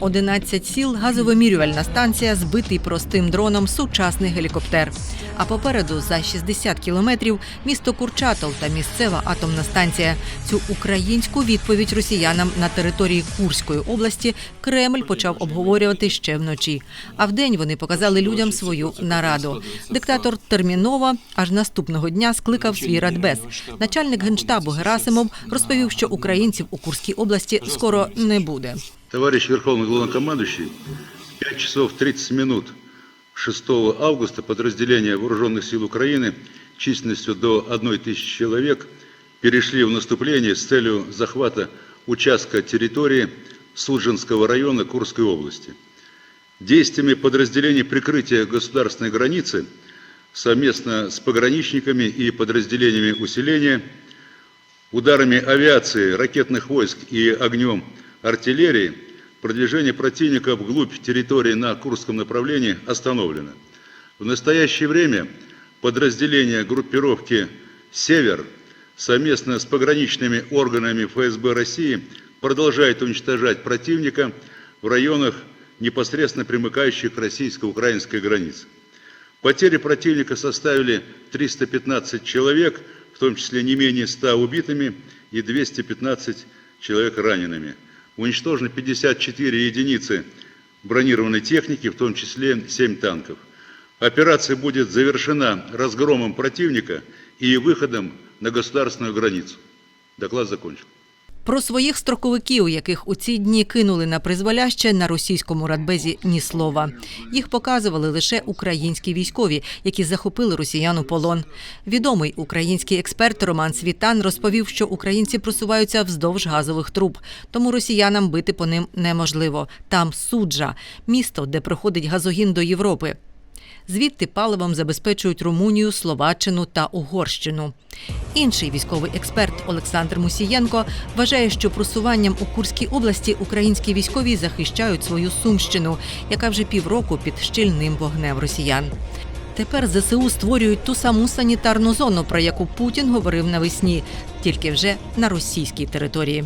11 сіл, газовимірювальна станція, збитий простим дроном сучасний гелікоптер. А попереду за 60 кілометрів місто Курчатов та місцева атомна станція. Цю українську відповідь росіянам на території Курської області Кремль почав обговорювати ще вночі. А вдень вони показали людям свою нараду. Диктатор терміново аж наступного дня скликав свій радбез. Начальник генштабу Герасимов розповів, що українців у Курській області скоро не буде. Товарищ Верховный Главнокомандующий, в 5 часов 30 минут 6 августа подразделения Вооруженных сил Украины численностью до 1 тысячи человек перешли в наступление с целью захвата участка территории Суджинского района Курской области. Действиями подразделений прикрытия государственной границы совместно с пограничниками и подразделениями усиления Ударами авиации, ракетных войск и огнем артиллерии продвижение противника вглубь территории на Курском направлении остановлено. В настоящее время подразделения группировки «Север» совместно с пограничными органами ФСБ России продолжают уничтожать противника в районах, непосредственно примыкающих к российско-украинской границе. Потери противника составили 315 человек, в том числе не менее 100 убитыми и 215 человек ранеными. Уничтожено 54 единицы бронированной техники, в том числе 7 танков. Операция будет завершена разгромом противника и выходом на государственную границу. Доклад закончен. Про своїх строковиків, яких у ці дні кинули на призволяще, на російському радбезі ні слова. Їх показували лише українські військові, які захопили росіян у полон. Відомий український експерт Роман Світан розповів, що українці просуваються вздовж газових труб, тому росіянам бити по ним неможливо. Там суджа місто, де проходить газогін до Європи. Звідти паливом забезпечують Румунію, Словаччину та Угорщину. Інший військовий експерт Олександр Мусієнко вважає, що просуванням у Курській області українські військові захищають свою сумщину, яка вже півроку під щільним вогнем росіян. Тепер ЗСУ створюють ту саму санітарну зону, про яку Путін говорив навесні, тільки вже на російській території.